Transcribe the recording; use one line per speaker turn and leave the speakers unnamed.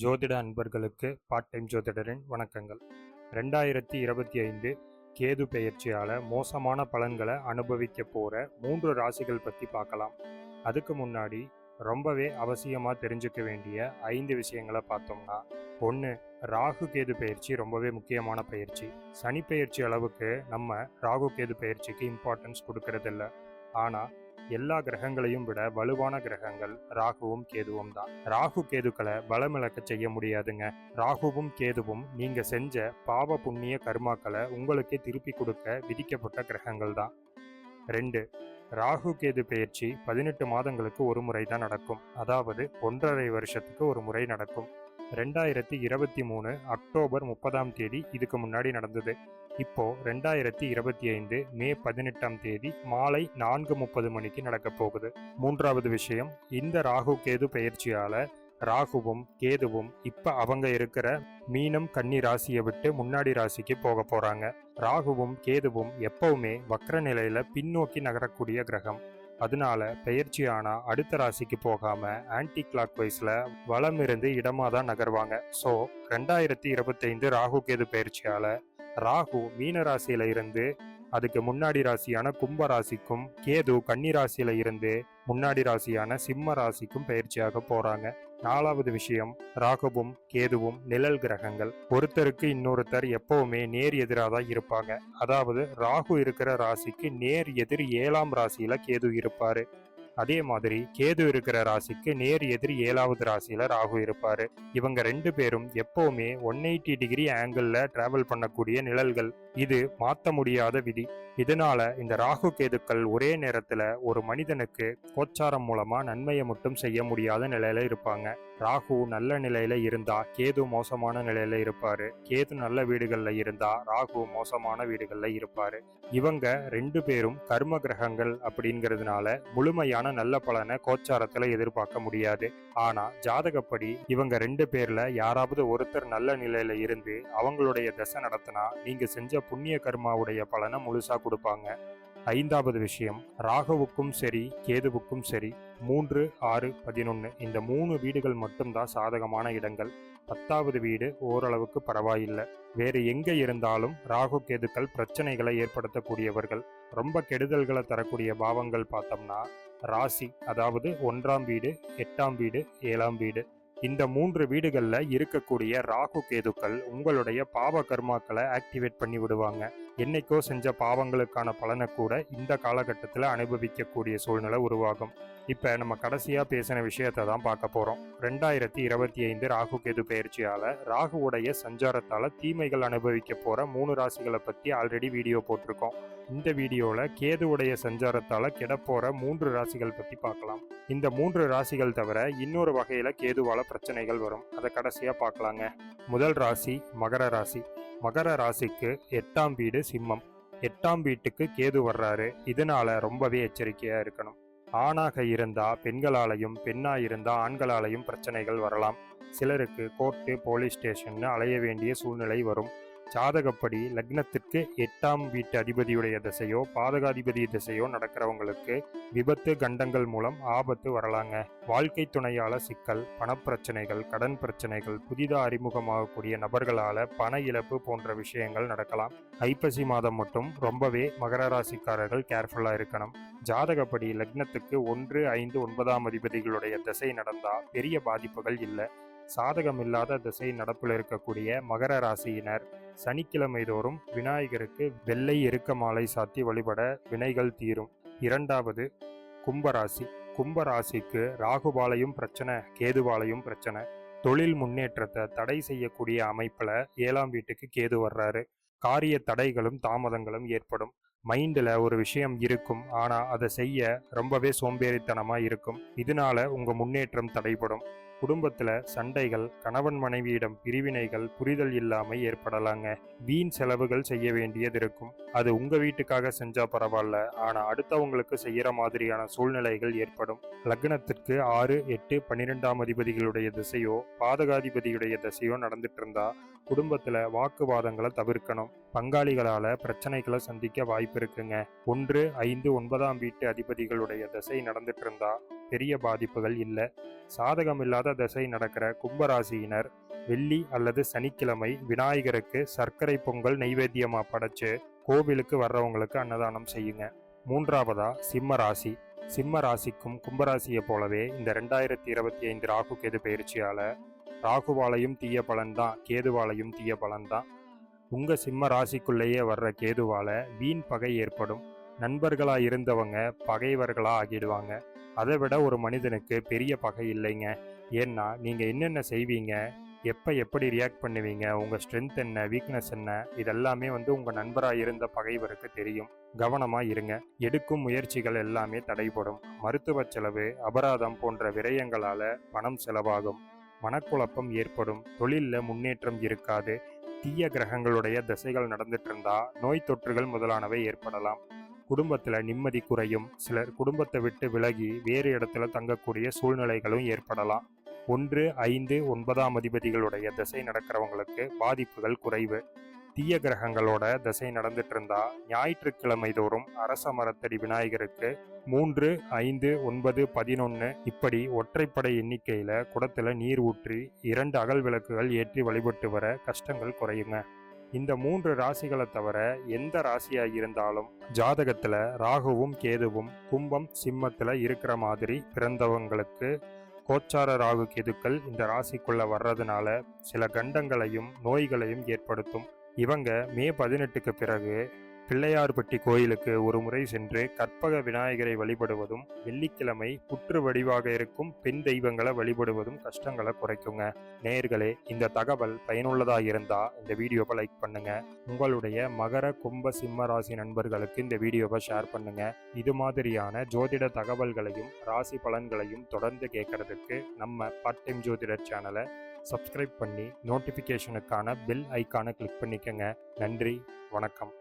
ஜோதிட அன்பர்களுக்கு part time ஜோதிடரின் வணக்கங்கள். ரெண்டாயிரத்தி இருபத்தி ஐந்து கேது பெயர்ச்சியால் மோசமான பலன்களை அனுபவிக்க போகிற மூன்று ராசிகள் பற்றி பார்க்கலாம். அதுக்கு முன்னாடி ரொம்பவே அவசியமாக தெரிஞ்சுக்க வேண்டிய ஐந்து விஷயங்களை பார்த்தோம்னா ஒன்று ராகு கேது பயிற்சி ரொம்பவே முக்கியமான பயிற்சி சனி பயிற்சி அளவுக்கு நம்ம ராகு கேது பயிற்சிக்கு இம்பார்ட்டன்ஸ் கொடுக்கறதில்ல. ஆனால் எல்லா கிரகங்களையும் விட வலுவான கிரகங்கள் ராகுவும் கேதுவும் தான். ராகு கேதுக்களை பலமிழக்க செய்ய முடியாதுங்க. ராகுவும் கேதுவும் நீங்க செஞ்ச பாவ புண்ணிய கர்மாக்களை உங்களுக்கே திருப்பி கொடுக்க விதிக்கப்பட்ட கிரகங்கள் தான். ரெண்டு ராகு கேது பெயர்ச்சி பதினெட்டு மாதங்களுக்கு ஒரு முறை தான் நடக்கும். அதாவது ஒன்றரை வருஷத்துக்கு ஒரு முறை நடக்கும். ரெண்டாயிரத்தி இருபத்தி மூணு அக்டோபர் முப்பதாம் தேதி இதுக்கு முன்னாடி நடந்தது. இப்போ ரெண்டாயிரத்தி இருபத்தி ஐந்து மே பதினெட்டாம் தேதி மாலை நான்கு முப்பது மணிக்கு நடக்க போகுது. மூன்றாவது விஷயம் இந்த ராகு கேது பயிற்சியால ராகுவும் கேதுவும் இப்ப அவங்க இருக்கிற மீனம் கன்னி ராசியை விட்டு முன்னாடி ராசிக்கு போக போறாங்க. ராகுவும் கேதுவும் எப்பவுமே வக்ர நிலையில பின்னோக்கி நகரக்கூடிய கிரகம். அதனால பெயர்ச்சி அடுத்த ராசிக்கு போகாம ஆன்டி கிளாக் வைஸ்ல வலம் இருந்து இடமா தான் நகர்வாங்க. ஸோ ரெண்டாயிரத்தி இருபத்தைந்து ராகு கேது பயிற்சியால ராகு மீன ராசியில இருந்து அதுக்கு முன்னாடி ராசியான கும்ப ராசிக்கும் கேது கன்னி ராசியில இருந்து முன்னாடி ராசியான சிம்ம ராசிக்கும் பயிற்சியாக போறாங்க. நாலாவது விஷயம் ராகுவும் கேதுவும் நிழல் கிரகங்கள். ஒருத்தருக்கு இன்னொருத்தர் எப்பவுமே நேர் எதிராக தான் இருப்பாங்க. அதாவது ராகு இருக்கிற ராசிக்கு நேர் எதிர் ஏழாம் ராசியில கேது இருப்பாரு. அதே மாதிரி கேது இருக்கிற ராசிக்கு நேர் எதிரி ஏழாவது ராசியில ராகு இருப்பாரு. இவங்க ரெண்டு பேரும் எப்பவுமே one eighty degree angle travel பண்ணக்கூடிய நிழல்கள். இது மாற்ற முடியாத விதி. இதனால இந்த ராகு கேதுக்கள் ஒரே நேரத்துல ஒரு மனிதனுக்கு கோச்சாரம் மூலமா நன்மையை மட்டும் செய்ய முடியாத நிலையில இருப்பாங்க. ராகு நல்ல நிலையில இருந்தா கேது மோசமான நிலையில இருப்பாரு. கேது நல்ல வீடுகள்ல இருந்தா ராகு மோசமான வீடுகள்ல இருப்பாரு. இவங்க ரெண்டு பேரும் கர்ம கிரகங்கள் அப்படிங்கிறதுனால முழுமையான நல்ல பலனை கோச்சாரத்துல எதிர்பார்க்க முடியாது. ஆனா ஜாதகப்படி இவங்க ரெண்டு பேர்ல யாராவது ஒருத்தர் நல்ல நிலையில இருந்து அவங்களுடைய தசை நடத்தினா நீங்க செஞ்ச புண்ணிய கர்மாவுடைய பலனை முழுசா கொடுப்பாங்க. ஐந்தாவது விஷயம் ராகுவுக்கும் சரி கேதுவுக்கும் சரி மூன்று ஆறு பதினொன்று இந்த மூணு வீடுகள் மட்டும்தான் சாதகமான இடங்கள். பத்தாவது வீடு ஓரளவுக்கு பரவாயில்லை. வேறு எங்கே இருந்தாலும் ராகு கேதுக்கள் பிரச்சனைகளை ஏற்படுத்தக்கூடியவர்கள். ரொம்ப கெடுதல்களை தரக்கூடிய பாவங்கள் பார்த்தோம்னா ராசி அதாவது ஒன்றாம் வீடு எட்டாம் வீடு ஏழாம் வீடு இந்த மூன்று வீடுகளில் இருக்கக்கூடிய ராகு கேதுக்கள் உங்களுடைய பாவ கர்மாக்களை ஆக்டிவேட் பண்ணி விடுவாங்க. என்னைக்கோ செஞ்ச பாவங்களுக்கான பலனை கூட இந்த காலகட்டத்தில் அனுபவிக்கக்கூடிய சூழ்நிலை உருவாகும். இப்போ நம்ம கடைசியாக பேசின விஷயத்தை தான் பார்க்க போகிறோம் ரெண்டாயிரத்தி இருபத்தி ஐந்து ராகு கேது பயிற்சியால் ராகுவுடைய சஞ்சாரத்தால் தீமைகள் அனுபவிக்க போகிற மூணு ராசிகளை பற்றி ஆல்ரெடி வீடியோ போட்டிருக்கோம். இந்த வீடியோவில் கேதுவுடைய சஞ்சாரத்தால் கிடப்போகிற மூன்று ராசிகள் பற்றி பார்க்கலாம். இந்த மூன்று ராசிகள் தவிர இன்னொரு வகையில் கேதுவால் பிரச்சனைகள் வரும். அதை கடைசியாக பார்க்கலாங்க. முதல் ராசி மகர ராசி. மகர ராசிக்கு எட்டாம் வீடு சிம்மம். எட்டாம் வீட்டுக்கு கேது வர்றாரு. இதனால ரொம்பவே எச்சரிக்கையா இருக்கணும். ஆணாக இருந்தா பெண்களாலையும் பெண்ணா இருந்தா ஆண்களாலையும் பிரச்சனைகள் வரலாம். சிலருக்கு கோர்ட்டு போலீஸ் ஸ்டேஷன்னு அலைய வேண்டிய சூழ்நிலை வரும். ஜாதகப்படி லக்னத்திற்கு எட்டாம் வீட்டு அதிபதியுடைய திசையோ பாதகாதிபதி திசையோ நடக்கிறவங்களுக்கு விபத்து கண்டங்கள் மூலம் ஆபத்து வரலாங்க. வாழ்க்கை துணையால சிக்கல் பணப்பிரச்சனைகள் கடன் பிரச்சனைகள் புதிதாக அறிமுகமாகக்கூடிய நபர்களால பண இழப்பு போன்ற விஷயங்கள் நடக்கலாம். ஐப்பசி மாதம் மட்டும் ரொம்பவே மகர ராசிக்காரர்கள் கேர்ஃபுல்லா இருக்கணும். ஜாதகப்படி லக்னத்துக்கு ஒன்று ஐந்து ஒன்பதாம் அதிபதிகளுடைய திசை நடந்தா பெரிய பாதிப்புகள் இல்லை. சாதகம் இல்லாத திசை நடப்பில் இருக்கக்கூடிய மகர ராசியினர் சனிக்கிழமை தோறும் விநாயகருக்கு வெள்ளை எருக்க மாலை சாத்தி வழிபட வினைகள் தீரும். இரண்டாவது கும்பராசி. கும்பராசிக்கு ராகுபாலையும் பிரச்சனை கேதுவாலையும் பிரச்சனை. தொழில் முன்னேற்றத்தை தடை செய்யக்கூடிய அமைப்பில் ஏழாம் வீட்டுக்கு கேது வர்றாரு. காரிய தடைகளும் தாமதங்களும் ஏற்படும். மைண்டில் ஒரு விஷயம் இருக்கும். ஆனால் அதை செய்ய ரொம்பவே சோம்பேறித்தனமாக இருக்கும். இதனால உங்கள் முன்னேற்றம் தடைபடும். குடும்பத்தில் சண்டைகள் கணவன் மனைவியிடம் பிரிவினைகள் புரிதல் இல்லாமல் ஏற்படலாங்க. வீண் செலவுகள் செய்ய வேண்டியது இருக்கும். அது உங்கள் வீட்டுக்காக செஞ்சா பரவாயில்ல ஆனால் அடுத்தவங்களுக்கு செய்யற மாதிரியான சூழ்நிலைகள் ஏற்படும். லக்னத்திற்கு ஆறு எட்டு பன்னிரெண்டாம் அதிபதிகளுடைய திசையோ பாதகாதிபதியுடைய திசையோ நடந்துட்டு இருந்தா குடும்பத்துல வாக்குவாதங்களை தவிர்க்கணும். பங்காளிகளால பிரச்சனைகளை சந்திக்க வாய்ப்பு இருக்குங்க. ஒன்று ஐந்து ஒன்பதாம் வீட்டு அதிபதிகளுடைய திசை நடந்துட்டு இருந்தா பெரிய பாதிப்புகள் இல்லை. தசை நடக்கிற கும்பராசியினர் வெள்ளி அல்லது சனிக்கிழமை விநாயகருக்கு சர்க்கரை பொங்கல் நைவேத்தியமா படைச்சு கோவிலுக்கு வர்றவங்களுக்கு அன்னதானம் செய்யுங்க. மூன்றாவதா சிம்ம ராசி. சிம்ம ராசிக்கும் கும்பராசியை போலவே இந்த ரெண்டாயிரத்தி இருபத்தி ஐந்து ராகு கேது பயிற்சியால ராகுவாலையும் தீய பலன்தான் கேதுவாலையும் தீய பலன்தான் உங்க சிம்ம ராசிக்குள்ளேயே வர்ற கேதுவால வீண் பகை ஏற்படும். நண்பர்களா இருந்தவங்க பகைவர்களா ஆகிடுவாங்க. அதை விட ஒரு மனிதனுக்கு பெரிய பகை இல்லைங்க. ஏன்னா நீங்கள் என்னென்ன செய்வீங்க? எப்போ எப்படி ரியாக்ட் பண்ணுவீங்க? உங்கள் ஸ்ட்ரென்த் என்ன வீக்னஸ் என்ன? இதெல்லாமே வந்து உங்கள் நண்பராக இருந்த பகைவருக்கு தெரியும். கவனமாக இருங்க. எடுக்கும் முயற்சிகள் எல்லாமே தடைபடும். மருத்துவ செலவு அபராதம் போன்ற விரயங்களால் பணம் செலவாகும். மனக்குழப்பம் ஏற்படும். தொழிலில் முன்னேற்றம் இருக்காது. தீய கிரகங்களுடைய திசைகள் நடந்துட்டு இருந்தா நோய் தொற்றுகள் முதலானவை ஏற்படலாம். குடும்பத்தில் நிம்மதி குறையும். சிலர் குடும்பத்தை விட்டு விலகி வேறு இடத்துல தங்கக்கூடிய சூழ்நிலைகளும் ஏற்படலாம். ஒன்று ஐந்து ஒன்பதாம் அதிபதிகளுடைய திசை நடக்கிறவங்களுக்கு பாதிப்புகள் குறைவு. தீய கிரகங்களோட திசை நடந்துட்டு இருந்தா ஞாயிற்றுக்கிழமை தோறும் அரச மரத்தடி விநாயகருக்கு மூன்று ஐந்து ஒன்பது பதினொன்று இப்படி ஒற்றைப்படை எண்ணிக்கையில குடத்துல நீர் ஊற்றி இரண்டு அகல் விளக்குகள் ஏற்றி வழிபட்டு வர கஷ்டங்கள் குறையுங்க. இந்த மூன்று ராசிகளை தவிர எந்த ராசியாக இருந்தாலும் ஜாதகத்தில் ராகுவும் கேதுவும் கும்பம் சிம்மத்தில் இருக்கிற மாதிரி பிறந்தவங்களுக்கு கோச்சார ராகு கேதுக்கள் இந்த ராசிக்குள்ளே வர்றதுனால சில கண்டங்களையும் நோய்களையும் ஏற்படுத்தும். இவங்க மே பதினெட்டுக்கு பிறகு பிள்ளையார்பட்டி கோயிலுக்கு ஒரு முறை சென்று கற்பக விநாயகரை வழிபடுவதும் வெள்ளிக்கிழமை புற்று வடிவாக இருக்கும் பெண் தெய்வங்களை வழிபடுவதும் கஷ்டங்களை குறைக்குங்க. நேர்களே இந்த தகவல் பயனுள்ளதாக இருந்தா இந்த வீடியோவை லைக் பண்ணுங்க. உங்களுடைய மகர கும்ப சிம்ம ராசி நண்பர்களுக்கு இந்த வீடியோவை ஷேர் பண்ணுங்க. இது மாதிரியான ஜோதிட தகவல்களையும் ராசி பலன்களையும் தொடர்ந்து கேட்கறதுக்கு நம்ம பார்ட் டைம் ஜோதிடர் சேனலை சப்ஸ்கிரைப் பண்ணி நோட்டிஃபிகேஷனுக்கான பெல் ஐக்கானை கிளிக் பண்ணிக்கோங்க. நன்றி வணக்கம்.